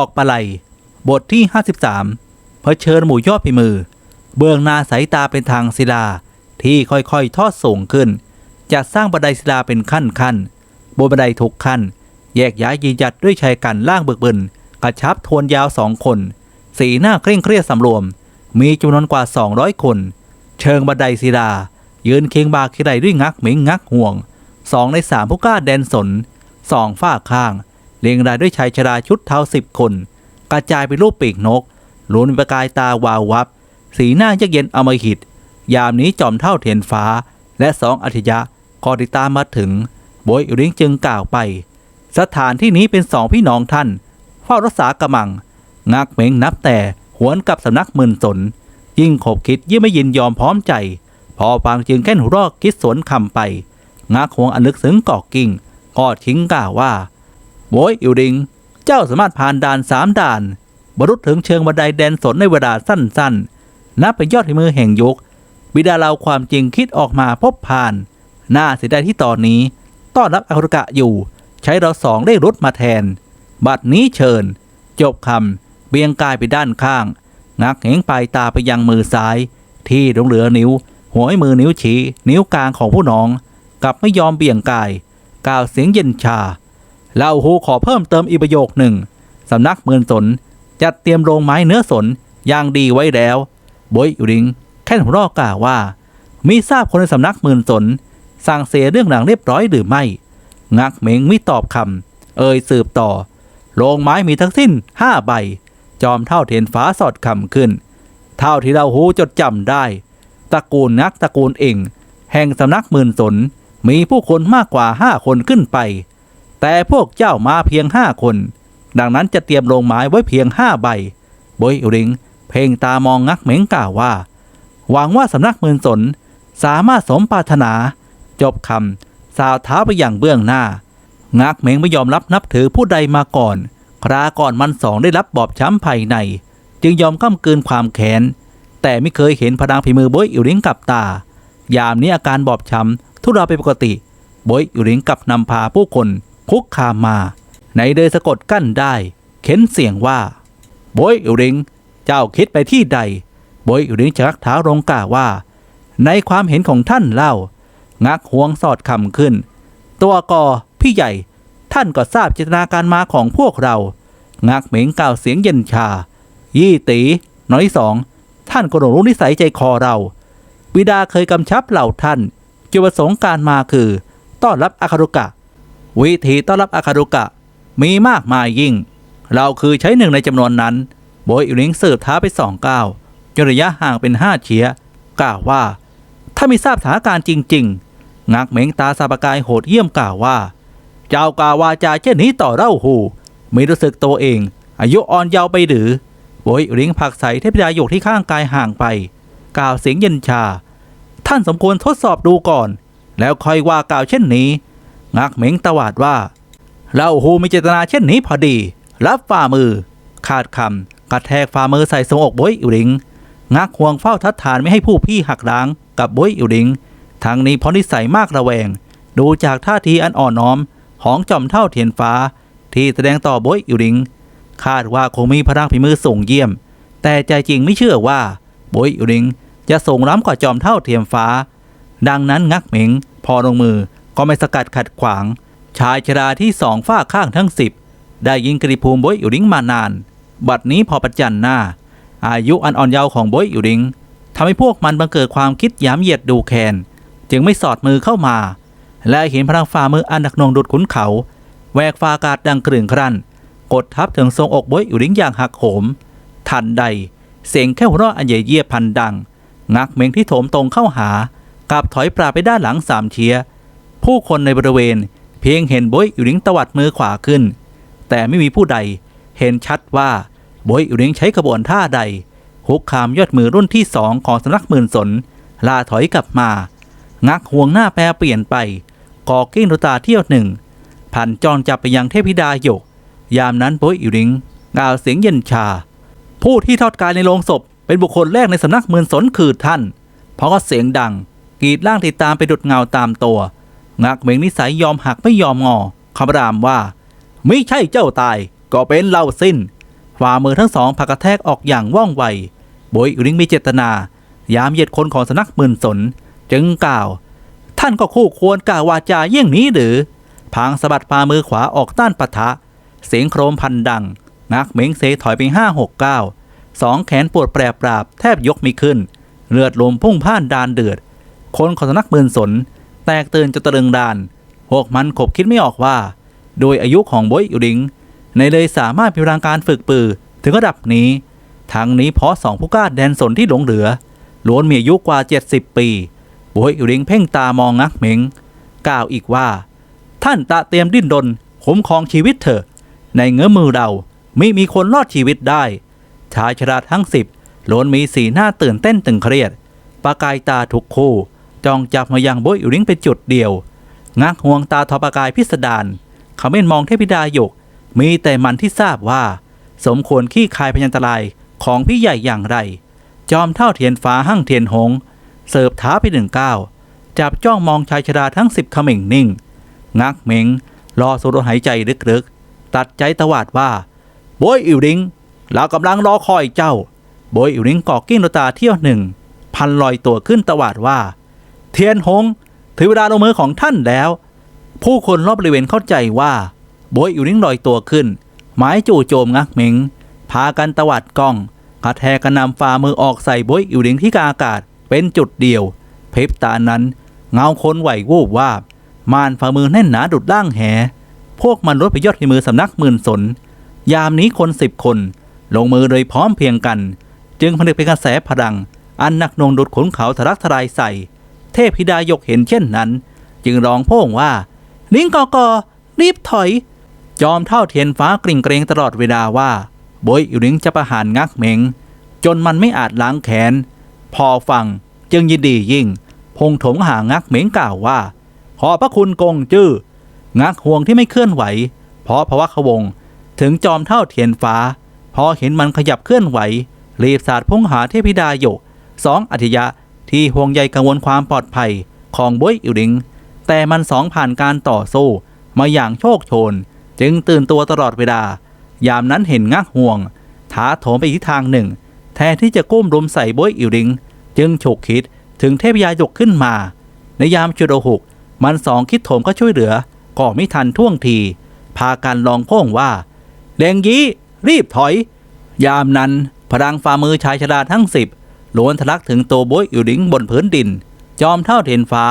อกปลาไหลบทที่ 53เผชิญหมู่ยอดพิมือ เบื้องหน้าสายตาเป็นทางศิลาที่ค่อยๆ ทอดสูงขึ้น จะสร้างบันไดศิลาเป็นขั้นขั้นๆบนบันไดทุกขั้น แยกย้ายยืนหยัดด้วยชายกันล่างเบิกบึนกระชับทวนยาวสองคน สีหน้าเคร่งเครียดสำรวม มีจำนวนกว่า 200 คน เชิงบันไดศิลา ยืนเคียงบาคีไรด้วยงักเหมิงงักห่วงสองในสามผู้กล้าแดนสนสองฝ้าข้าง เรียงรายด้วยชายชราชุดเท้าสิบคน กระจายเป็นรูปปีกนกล้วนประกายตาวาววับ สีหน้าเยือกเย็นอมหิต ยามนี้จอมเท่าเทียนฟ้า และสองอธิยะก็ติดตามมาถึงโบยอุริงจึงกล่าวไป สถานที่นี้เป็นสองพี่น้องท่านเฝ้ารักษากำมัง งักเหม็งนับแต่หวนกับสำนักมืนสน ยิ่งขบคิดยิ่งไม่ยินยอมพร้อมใจ พอฟังจึงแค่นหัวรอกคิดสวนคำไป งักหวงอันลึกซึ้งกอกกิ่งก็ทิ้งกล่าวว่า โวยอิวดิง เจ้าสามารถผ่านด่านสามด่าน บรรลุถึงเชิงบันไดแดนสนในเวลาสั้นๆ นับเป็นยอดฝีมือแห่งยุค บิดาเราความจริงคิดออกมาพบผ่าน น่าเสียดายที่ตอนนี้ ต้อนรับอารุกะอยู่ ใช้เราสองได้รถมาแทน บัดนี้เชิญ จบคำเบียงกายไปด้านข้าง งักเหงปลายตาไปยังมือซ้าย ที่หลงเหลือนิ้ว หัวมือนิ้วชี้ นิ้วกลางของผู้น้อง กลับไม่ยอมเบี่ยงกาย กล่าวเสียงเย็นชา เล่าหูขอเพิ่มเติมอีกประโยคหนึ่งสำนักเมือนสนจัดเตรียมโรงไม้เนื้อสนอย่างดีไว้แล้วบอยอุริง แค่นหัวรอกกล่าวว่า มีทราบคนในสำนักเมือนสนสั่งเสียเรื่องหลังเรียบร้อยหรือไม่ งักเหมงไม่ตอบคำเอ่ยสืบต่อ โรงไม้มีทั้งสิ้นห้าใบ จอมเท่าเทียนฟ้าสอดคำขึ้น เท่าที่เราหูจดจำได้ ตระกูลนักตระกูลเองแห่งสำนักหมื่นสนมีผู้คนมากกว่าห้าคนขึ้นไป แต่พวกเจ้ามาเพียงห้าคน ดังนั้นจะเตรียมโรงไม้ไว้เพียงห้าใบ บอยอุริง เพ่งตามองงักเหม็งกล่าวว่า หวังว่าสำนักมื่นสน สามารถสมปรารถนา จบคำสาวเท้าไปอย่างเบื้องหน้า งักเหม็งไม่ยอมรับนับถือผู้ใดมาก่อน คราก่อนมันสองได้รับบอบช้ำภายใน จึงยอมก้ามกืนความแค้น แต่ไม่เคยเห็นพลังฝีมือโบยอิริงกับตา ยามนี้อาการบอบช้ำทุเราไปปกติโบยอิริงกับนำพาผู้คน คุกคามมา ในเดยสะกดกั้นได้ เข็นเสียงว่าโบยอิริง เจ้าคิดไปที่ใดโบยอิริงชักเท้าลงกล่าวว่า ในความเห็นของท่านเล่า งักห่วงสอดคำขึ้น ตัวกอพี่ใหญ่ ท่านก็ทราบเจตนาการมาของพวกเรา งักเหม็งกล่าวเสียงเย็นชา ยี่ตีน้อยสอง ท่านก็รู้นิสัยใจคอเราบิดาเคยกำชับเหล่าท่านจุดประสงค์การมาคือ ต้อนรับอาคารุกะ วิธีต้อนรับอาคารุกะ มีมากมายยิ่ง เราคือใช้หนึ่งในจำนวนนั้น โบยอิลิงสืบท้าไปสองก้าวจนระยะห่างเป็นห้าเฉียกล่าวว่า ถ้าม่ทราบสถานการณ์จริง ๆ งักเหม็งตาสาบกายโหดเยี่ยมกล่าวว่า เจ้ากล่าววาจาเช่นนี้ต่อเล่าหูไม่รู้สึกตัวเอง อายุอ่อนเยาว์ไปหรือโบยริงผักใสเทพยาหยกที่ข้างกายห่างไป กล่าวเสียงเย็นชา ท่านสมควรทดสอบดูก่อน แล้วค่อยว่ากล่าวเช่นนี้ งักเหม็งตวาดว่าเล่าหูมีเจตนาเช่นนี้พอดี รับฝ่ามือ ขาดคำกระแทกฝ่ามือใส่ทรงอกโบยอิริง งักห่วงเฝ้าทัดทานไม่ให้ผู้พี่หักล้างกับโบยอิริงทั้งนี้เพราะนิสัยมากระแวง ดูจากท่าทีอันอ่อนน้อม ของจอมเท่าเทียนฟ้า ที่แสดงต่อโบยอิริง คาดว่าคงมีพลังฝีมือส่งเยี่ยม แต่ใจจริงไม่เชื่อว่าโบยอิริงจะส่งล้ำกว่าจอมเท่าเทียมฟ้า ดังนั้นงักเหม็งพอลงมือ ก็ไม่สกัดขัดขวาง ชายชราที่สองฝ้าข้างทั้งสิบได้ยิงกริภูมิโบยอิริงมานาน บัดนี้พอประจันหน้า อายุอันอ่อนเยาว์ของโบยอิริงทำให้พวกมันบังเกิดความคิดหยามเหยียดดูแคลนจึงไม่สอดมือเข้ามา และเห็นพลังฝ่ามืออันหนักหน่วงดุดขุนเขาแวกฟ้าอากาศดังกระรึงครั่น กดทับถึงทรงอกบวยอยู่ริ้งอย่างหักโหม ทันใด เสียงแค่หัวเราะอันใหญ่เยี่ยพันดัง งักเมงที่โถมตรงเข้าหากลับถอยปราไปด้านหลังสามเชีย ผู้คนในบริเวณ เพียงเห็นบวยอยู่ลิงตวัดมือขวาขึ้น แต่ไม่มีผู้ใดเห็นชัดว่าบวยอยู่ลิงใช้กระบวนท่าใดคุกคามยอดมือรุ่นที่สองของสำนักหมื่นสนลาถอยกลับมา งักห่วงหน้าแปรเปลี่ยนไปก่อกิ้งดูตาเที่ยวหนึ่งพันจองจับไปยังเทพธิดาหยก ยามนั้นโบยอิริงกล่าวเสียงเย็นชา ผู้ที่ทอดกายในโลงศพ เป็นบุคคลแรกในสำนักเมืองสนคือท่าน เพราะก็เสียงดัง กีดล่างติดตามไปดุดเงาตามตัว งักเหมงนิสัยยอมหักไม่ยอมงอคำรามว่า ไม่ใช่เจ้าตาย ก็เป็นเล่าสิ้นฝ่ามือทั้งสองผักกระแทกออกอย่างว่องไวโบยอุริงมีเจตนา ยามเหยียดคนของสนักหมื่นสน จึงกล่าว ท่านก็คู่ควรกล่าววาจาเยี่ยงนี้หรือพางสะบัดฝ่ามือขวาออกต้านปะทะ เสียงโครมพันดัง นักเหม็งเซถอยไปห้าหกเก้าสองแขนปวดแปรปราบแทบยกไม่ขึ้น เลือดลมพุ่งพ่านดานเดือด คนของสนักหมื่นสน แตกตื่นจนตะลึงดาน พวกมันขบคิดไม่ออกว่า โดยอายุของโบยอุริง ในเลยสามารถมีพลังการฝึกปือถึงระดับนี้ ทั้งนี้เพราะสองผู้กล้าแดนสนที่หลงเหลือล้วนมีอายุกว่า 70 ปีโบยอุริงเพ่งตามองงักเหมงกล่าวอีกว่า ท่านตะเตรียมดิ้นรนคุ้มครองชีวิตเถอะ ในเงื้อมือเราไม่มีคนรอดชีวิตได้ ชายชราทั้งสิบล้วนมีสีหน้าตื่นเต้นตึงเครียด ประกายตาทุกคู่ จ้องจับมายังโบยอุริงเป็นจุดเดียว งักห่วงตาทอประกายพิสดารเขาเม่มองเทพิดาหยก มีแต่มันที่ทราบว่า สมควรขี้คายพยันตรายของพี่ใหญ่อย่างไร จอมเท่าเทียนฟ้าหั่งเทียนหง เสิร์ฟท้าไปหนึ่งก้าวจับจ้องมองชายชราทั้งสิบขม่งนิ่ง งักเหม็งรอสูดหายใจลึกๆ ตัดใจตวาดว่าโบยอิวริงเรากำลังรอคอยเจ้า โบยอิวริงกอกกิ้งดวงตาเที่ยวหนึ่ง พันลอยตัวขึ้นตวาดว่า เทียนหงถึงเวลาลงมือของท่านแล้ว ผู้คนรอบบริเวณเข้าใจว่าโบยอิวริงลอยตัวขึ้น หมายจู่โจมงักเหม็งพากันตวัดกล้องกระแทกกระนำฝ่ามือออกใส่โบยอิวริงที่กาอากาศเป็นจุดเดียว เพริบตานั้น เงาคนไหววูบวาบม่านฝ่ามือแน่นหนาดุดล่างแห พวกมันรถไปยอดในมือสำนักหมื่นสน ยามนี้คนสิบคน ลงมือโดยพร้อมเพียงกัน จึงผนึกเป็นกระแสพลัง อันหนักหน่วงดุดขนเขาทะลักทลายใส่ เทพธิดายกเห็นเช่นนั้น จึงร้องโพ่งว่า ลิงกอกอรีบถอย จอมเท่าเทียนฟ้ากริ่งเกรงตลอดเวลาว่าโบยอิวลิงจะประหารงักเหมงจนมันไม่อาจล้างแขน พอฟังจึงยินดียิ่ง พงถงหางักเหมงกล่าวว่า ขอพระคุณกงจื้องักห่วงที่ไม่เคลื่อนไหว เพราะพระวักวง ถึงจอมเท่าเทียนฟ้า พอเห็นมันขยับเคลื่อนไหวรีบสาดพุ่งหาเทพิดาหยกสองอธิยะ ที่ห่วงใยกังวลความปลอดภัยของบวยอิวลิง แต่มันสองผ่านการต่อสู้มาอย่างโชคโชน จึงตื่นตัวตลอดเวลา ยามนั้นเห็นงักห่วงถาโถมไปอีกทางหนึ่ง แทนที่จะก้มรุมใส่บวยอิวลิง จึงฉกคิดถึงเทพยาหยกขึ้นมา ในยามจุดหกมันสองคิดโถมก็ช่วยเหลือก็ไม่ทันท่วงที พากันลองโพ่งว่าแดงยี้รีบถอย ยามนั้นพลังฝ่ามือชายชราทั้งสิบ ล้วนทะลักถึงตัวโบยอิวดิงบนพื้นดิน จอมเท่าเทียนฟ้า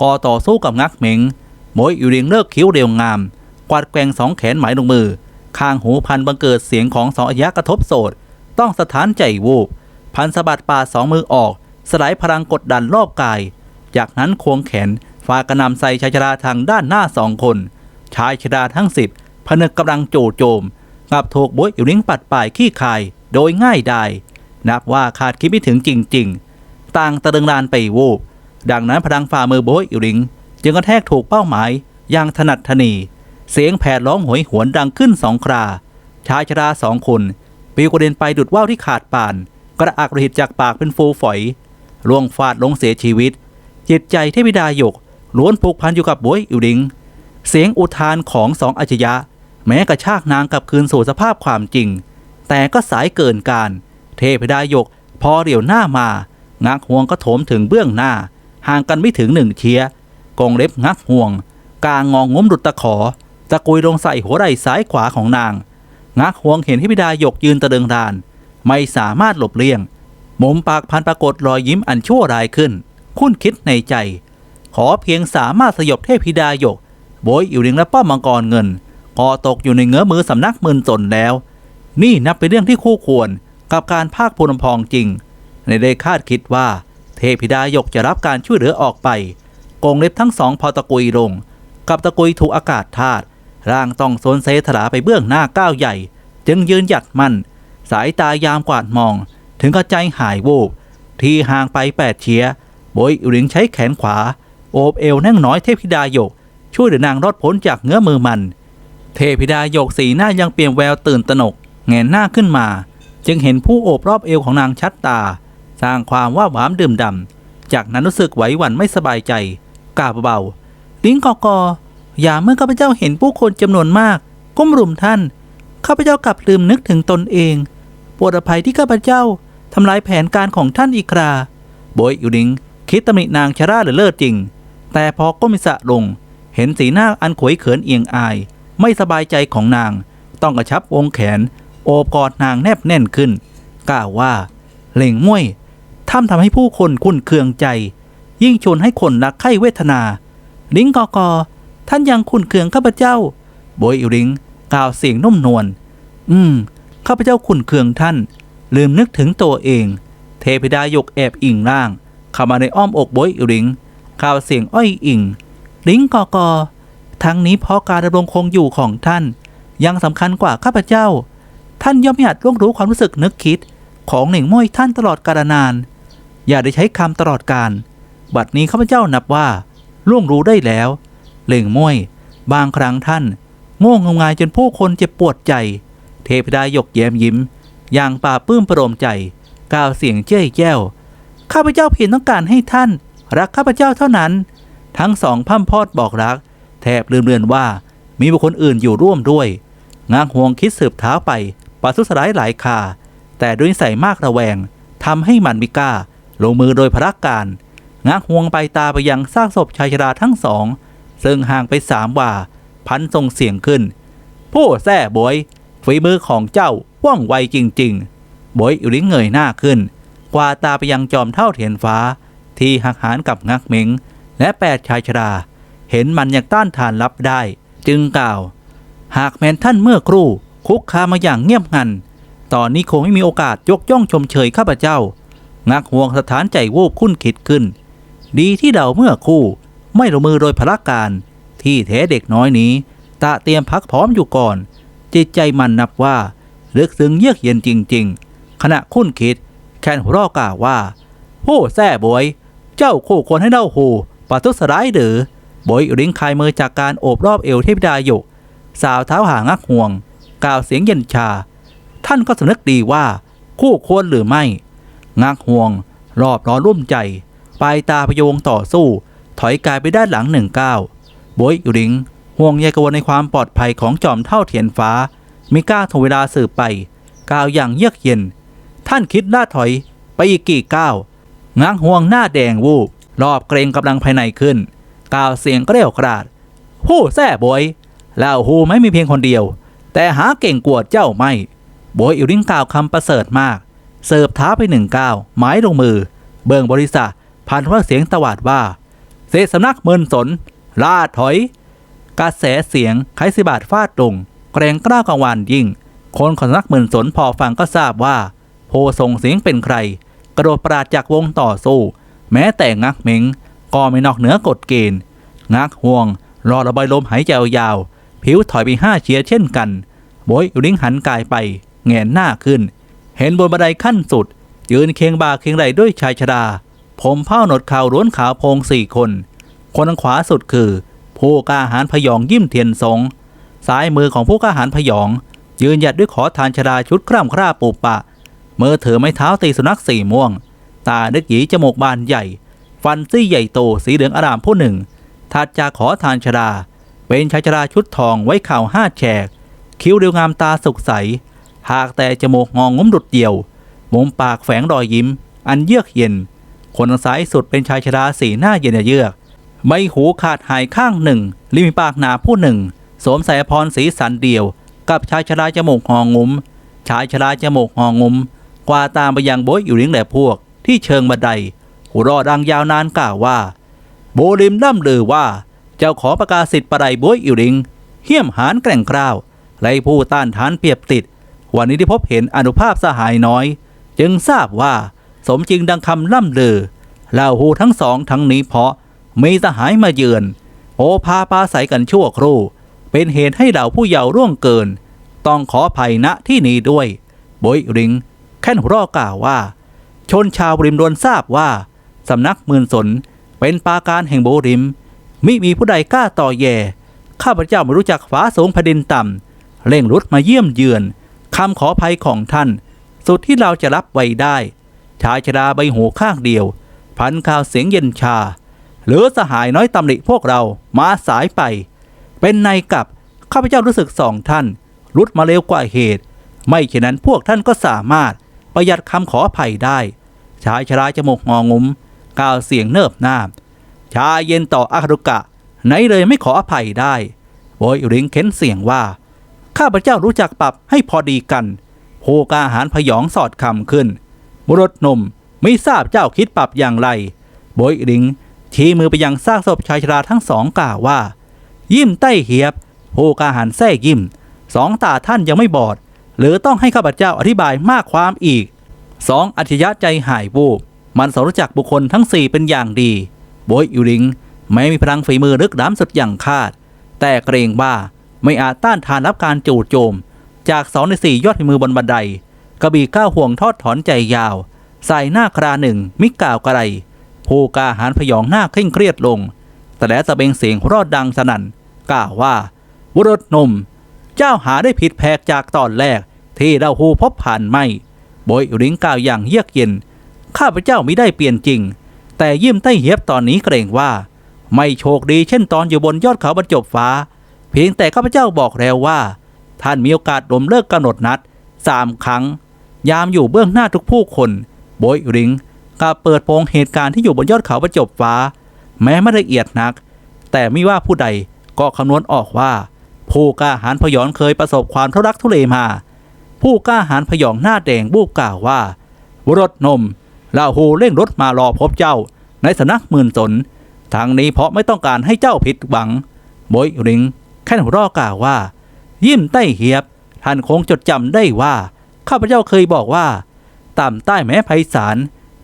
ก่อต่อสู้กับงักเหม็งโบยอิวดิงเลิกคิ้วเรียวงาม กวาดแกว่งสองแขนหมายลงมือข้างหูพันบังเกิดเสียงของสองอายะกระทบโสดต้องสถานใจวูบพันสะบัดป่าสองมือออก สลายพลังกดดันรอบกาย จากนั้นควงแขนฟากระนำใส่ชายชราทางด้านหน้าสองคน ชายชราทั้งสิบพนึกกำลังโจโจมกับถูกบวยอิวลิงปัดป่ายขี้คาย โดยง่ายดาย นับว่าขาดคิดไม่ถึงจริง ๆ ต่างตะลึงลานไปวูบดังนั้นพลังฝ่ามือโบยอิวลิง จึงกระแทกถูกเป้าหมายอย่างถนัดทนี เสียงแผดร้องโหยหวนดังขึ้นสองครา ชายชราสองคนปิวกระเด็นไปดุดว่าวที่ขาดป่าน กระอักระหิตจากปากเป็นฟูฝอยล่วงฟาดลงเสียชีวิต จิตใจเทพิดาหยกล้วนผูกพันอยู่กับโบยอิวลิง เสียงอุทานของสองอาชญะแม้กระชากนางกลับคืนสู่สภาพความจริง แต่ก็สายเกินการ เทพดายก พอเดี่ยวหน้ามางักห่วงก็โถมถึงเบื้องหน้า ห่างกันไม่ถึงหนึ่งเชียกองเล็บงักห่วง กางงองงมดุดตะขอ ตะกุยลงใส่หัวไหล่ซ้ายขวาของนาง งักห่วงเห็นเทพดายกยืนตะเดึงดาน ไม่สามารถหลบเลี่ยงมุมปากพันปรากฏรอยยิ้มอันชั่วร้ายขึ้น คุ้นคิดในใจ ขอเพียงสามารถสยบเทพธิดายก โบยอิวลิงและป้อมมังกรเงินก็ตกอยู่ในเงื้อมือสำนักมืนตนแล้ว นี่นับเป็นเรื่องที่คู่ควร กับการภาคภูมิพองจริง ในได้คาดคิดว่า เทพิดายกจะรับการช่วยเหลือออกไปกงเล็บทั้งสองพอตะกุยลง กับตะกุยถูกอากาศธาตุร่างต้องโซนเซถลาไปเบื้องหน้าก้าวใหญ่ จึงยืนหยัดมั่น สายตายามกวาดมอง ถึงกระใจหายวูบที่ห่างไปแปดเชียโบยอิวลิงใช้แขนขวา โอบเอวนั่งน้อยเทพธิดายก ช่วยเหลือนางรอดพ้นจากเงื้อมือมัน เทพิดาโยกสีหน้ายังเปลี่ยนแววตื่นตระหนกแงนหน้าขึ้นมา จึงเห็นผู้โอบรอบเอวของนางชัดตา สร้างความว่าหวามดื่มดำจากนั้นรู้สึกไหวหวั่นไม่สบายใจกล่าเบาๆลิ้งกอกออย่าเมื่อข้าพเจ้าเห็นผู้คนจำนวนมาก ก้มรุมท่านข้าพเจ้ากลับลืมนึกถึงตนเองปรดอภัยที่ข้าพเจ้าทำลายแผนการของท่านอีกคราโบยอิวลิงคิดตำหนินางชราหรือเลิศจริง แต่พอก้มศีรษะลง เห็นสีหน้าอันขวยเขินเอียงอาย ไม่สบายใจของนาง ต้องกระชับวงแขน โอบกอดนางแนบแน่นขึ้น กล่าวว่า เหล่งม่วยท่ำทำให้ผู้คนคุ้นเคืองใจ ยิ่งชวนให้คนรักใคร่เวทนา ลิงกอกอ ท่านยังคุ้นเคืองข้าพเจ้าโบยอิวลิงกล่าวเสียงนุ่มนวลอืมข้าพเจ้าคุ้นเคืองท่าน ลืมนึกถึงตัวเอง เทพดายกแอบอิงร่างเข้ามาในอ้อมอกโบยอิวลิงกล่าวเสียงอ้อยอิงลิงกอกอทั้งนี้เพราะการดำรงคงอยู่ของท่าน ยังสำคัญกว่าข้าพเจ้า ท่านย่อมไม่อาจล่วงรู้ความรู้สึกนึกคิด ของเหน่งม้วยท่านตลอดกาลนาน อย่าได้ใช้คำตลอดการ บัดนี้ข้าพเจ้านับว่าล่วงรู้ได้แล้ว เหล่งม้วยบางครั้งท่านโง่งมงายจนผู้คนเจ็บปวดใจ เทพดายกแย้มยิ้ม อย่างป่าปลื้มประโลมใจกล่าวเสียงเจ้ยแจ้วข้าพเจ้าเพียงต้องการให้ท่าน รักข้าพเจ้าเท่านั้น ทั้งสองพ่มพอดบอกรัก แทบลืมเลือนว่ามีบุคคลอื่นอยู่ร่วมด้วยงางห่วงคิดสืบเท้าไป ปัสุสร้ายหลายคา แต่ด้วยนิสัยมากระแวงทำให้มันมิกล้า ลงมือโดยพระการงางห่วงไปตาไปยังซากศพชายชราทั้งสอง ซึ่งห่างไปสามว่า พันส่งเสียงขึ้น ผู้แท้บอยฝีมือของเจ้าว่องไวจริง ๆ บอยอุลิงเงยหน้าขึ้น กว่าตาไปยังจอมเท่าเทียนฟ้า ที่หักหานกับงักเมงและแปดชายชรา เห็นมันยังต้านทานรับได้ จึงกล่าว หากแม้นท่านเมื่อครู่ คุกคามมาอย่างเงียบงัน ตอนนี้คงไม่มีโอกาสยกย่องชมเชยข้าพเจ้า งักห่วงสถานใจวูบคุ้นคิดขึ้น ดีที่เดาเมื่อคู่ ไม่ลงมือโดยพละการ ที่แท้เด็กน้อยนี้ ตะเตรียมพักพร้อมอยู่ก่อน จิตใจมันนับว่าลึกซึ้งเยือกเย็นจริง ๆ ขณะคุ้นคิด แคนหัวรอกล่าวว่าผู้แท้บอยเจ้าคู่ควรให้เล่าหูปะทุสร้ายหรือบอยริงคายมือจากการโอบรอบเอวเทพดายกสาวเท้าหางักห่วง กล่าวเสียงเย็นชา ท่านก็สำนึกดีว่า คู่ควรหรือไม่ งักห่วง รอบร้อนรุ่มใจ ปลายตาพยงต่อสู้ ถอยกายไปด้านหลังหนึ่งก้าวโบยอุริงห่วงใยกระวนในความปลอดภัยของจอมเท่าเทียนฟ้าไม่กล้าทวงเวลาสืบไปกล่าวอย่างเยือกเย็น ท่านคิดล่าถอยไปอีกกี่ก้าวง้างห่วงหน้าแดงวูบรอบเกรงกำลังภายในขึ้นกล่าวเสียงก็เกลียวกราดผู้แท้บอยแล้วฮูไม่มีเพียงคนเดียว แต่หาเก่งกวดเจ้าไม่โบยอิริงกล่าวคำประเสริฐมาก เสิร์ฟท้าไปหนึ่งก้าวหมายลงมือ เบิงบริษัทพันว่าเสียงตวาดว่า เสสำนักเมินสนลาดถอย กระแสเสียงไคสิบาทฟาดลงแกรงกล้าวกังวานยิ่ง คนของสำนักเมินสนพอฟังก็ทราบว่า โพส่งเสียงเป็นใคร กระโดดปราดจากวงต่อสู้ แม้แต่งักเมงก็ไม่นอกเหนือกฎเกณฑ์ งักห่วง รอระบายลมหายใจยาว ผิวถอยไปห้าเชียเช่นกันโบยลิงหันกายไปแงนหน้าขึ้น เห็นบนบันไดขั้นสุด ยืนเคียงบ่าเคียงไหลด้วยชายชรา ผมเผ้าหนดขาวล้วนขาวโพงสี่คน คนทางขวาสุดคือ ผู้กล้าหารพยองยิ้มเทียนสงซ้ายมือของผู้กล้าหารพยอง ยืนหยัดด้วยขอทานชราชุดคร่ำคร่าปูปะมือถือไม้เท้าตีสุนัขสี่ม่วง ตาดึกหยีจมูกบานใหญ่ ฟันซี่ใหญ่โตสีเหลืองอารามผู้หนึ่งถัดจากขอทานชรา เป็นชายชราชุดทองไว้เข่าห้าแฉก คิ้วเรียวงามตาสุกใส หากแต่จมูกงองงมดุดเดียว มุมปากแฝงรอยยิ้ม อันเยือกเย็น คนทางซ้ายสุดเป็นชายชราสีหน้าเย็นเยือก ใบหูขาดหายข้างหนึ่ง ริมปากหนาผู้หนึ่ง สวมใส่อภรสีสันเดียว กับชายชราจมูกหองงุ้ม ชายชราจมูกหองุ้ม กว่าตามไปยังโบยอยู่เลี้ยงแหล่พวก ที่เชิงบันไดหัวรอดังยาวนานกล่าวว่า โบริมร่ำลือว่า เจ้าขอประกาศสิทธิ์ปะไดโบยอิวริง เหี้ยมหานแกร่งกล้าวไล่ผู้ต้านทานเปรียบติด วันนี้ที่พบเห็นอนุภาพสหายน้อย จึงทราบว่าสมจริงดังคำล่ำลือเล่าหูทั้งสองทั้งนี้เพราะมีสหายมาเยือน โอพาปาใสกันชั่วครู่ เป็นเหตุให้เหล่าผู้เยาว์ร่วงเกิน ต้องขออภัยณที่นี้ด้วยโบยริง แค่นหัวรอกล่าวว่า ชนชาวริมรวนทราบว่า สำนักมื่นสนเป็นปาการแห่งโบริม มิมีผู้ใดกล้าต่อแย่ ข้าพเจ้าไม่รู้จักฟ้าสูงแผ่นดินต่ำเร่งรุดมาเยี่ยมเยือนคำขอภัยของท่าน สุดที่เราจะรับไว้ได้ ชายชราใบหูข้างเดียว พันข่าวเสียงเย็นชา หรือสหายน้อยตำหนิพวกเรามาสายไป เป็นในกับข้าพเจ้ารู้สึกสองท่าน รุดมาเร็วกว่าเหตุ ไม่เช่นนั้นพวกท่านก็สามารถประหยัดคำขอภัยได้ ชายชราจมูกงองุ้มกล่าวเสียงเนิบนาบ ชาเย็นต่ออาคารุกะ ไหนเลยไม่ขออภัยได้โบยริงเค้นเสียงว่า ข้าพเจ้ารู้จักปรับให้พอดีกันผู้กาหารพยองสอดคำขึ้น บุรุษหนุ่มไม่ทราบเจ้าคิดปรับอย่างไรโบยริงชี้มือไปยังซากศพชายชราทั้งสองกล่าวว่า ยิ้มใต้เหียบผู้กาหารแท้ยิ้ม สองตาท่านยังไม่บอด หรือต้องให้ข้าพเจ้าอธิบายมากความอีกสองอัจฉริยะใจหายวูบมันสรู้จักบุคคลทั้งสี่เป็นอย่างดี โบยอิริงแม้มีพลังฝีมือลึกล้ำสุดอย่างคาด แต่เกรงว่าไม่อาจต้านทานรับการจู่โจม จากสองในสี่ยอดฝีมือบนบันไดกระบี่ก้าวห่วงทอดถอนใจยาว ใส่หน้าคราหนึ่งมิกล่าวกระไรผู้กาหารพยองหน้าเคร่งเครียดลง แต่แล้วตะเบงเสียงรอดดังสนั่นกล่าวว่าบุรุษหนุ่ม เจ้าหาได้ผิดแผกจากตอนแรกที่เราหูพบผ่านไม่โบยริงกล่าวอย่างเยือกเย็น ข้าพเจ้ามิได้เปลี่ยนจริง แต่ยิ้มใต้เหียบตอนนี้เกรงว่า ไม่โชคดีเช่นตอนอยู่บนยอดเขาบรรจบฟ้า เพียงแต่ข้าพเจ้าบอกแล้วว่า ท่านมีโอกาสลมเลิกกำหนดนัดสามครั้ง ยามอยู่เบื้องหน้าทุกผู้คนโบยริงกลับเปิดโปงเหตุการณ์ที่อยู่บนยอดเขาบรรจบฟ้า แม้ไม่ละเอียดนัก แต่ไม่ว่าผู้ใดก็คำนวณออกว่า ผู้กล้าหาญพยองเคยประสบความทุรักทุเลมา ผู้กล้าหาญพยองหน้าแดงบูบกล่าวว่าบรถนม ลาหูเร่งรถมารอพบเจ้า ในสำนักหมื่นสนทางนี้เพราะไม่ต้องการให้เจ้าผิดหวังโบยริงแค่หัวเรอกล่าวว่า ยิ้มใต้เหียบ ท่านคงจดจำได้ว่า ข้าพเจ้าเคยบอกว่าต่ำใต้แม้ไพศาล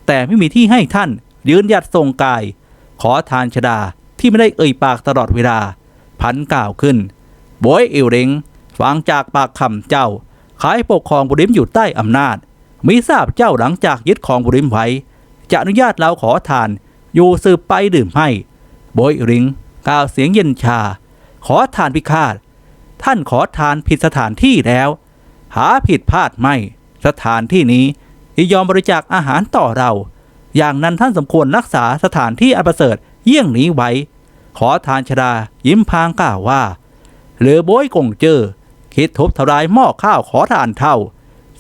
แต่ไม่มีที่ให้ท่าน ยืนหยัดทรงกาย ขอทานชดาที่ไม่ได้เอ่ยปากตลอดเวลา พันกล่าวขึ้นโบยอิวเริงฟังจากปากคำเจ้าขายปกครองบุริมอยู่ใต้อำนาจ มิทราบเจ้าหลังจากยึดของบุริมไว้จะอนุญาตเราขอทาน อยู่สืบไปดื่มให้โบยอิวเริงกล่าวเสียงเย็นชา ขอทานพิฆาต ท่านขอทานผิดสถานที่แล้ว หาผิดพลาดไม่ สถานที่นี้ที่ยอมบริจาคอาหารต่อเรา อย่างนั้นท่านสมควรรักษาสถานที่อันประเสริฐเยี่ยงนี้ไว้ ขอทานชดายิ้มพางกล่าวว่าเหรือโบยกงเจอ คิดทุบทลายหม้อข้าวขอทานเท่า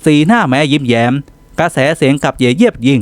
สีหน้าแม้ยิ้มแย้ม กระแสเสียงกับเย่เยียบยิ่ง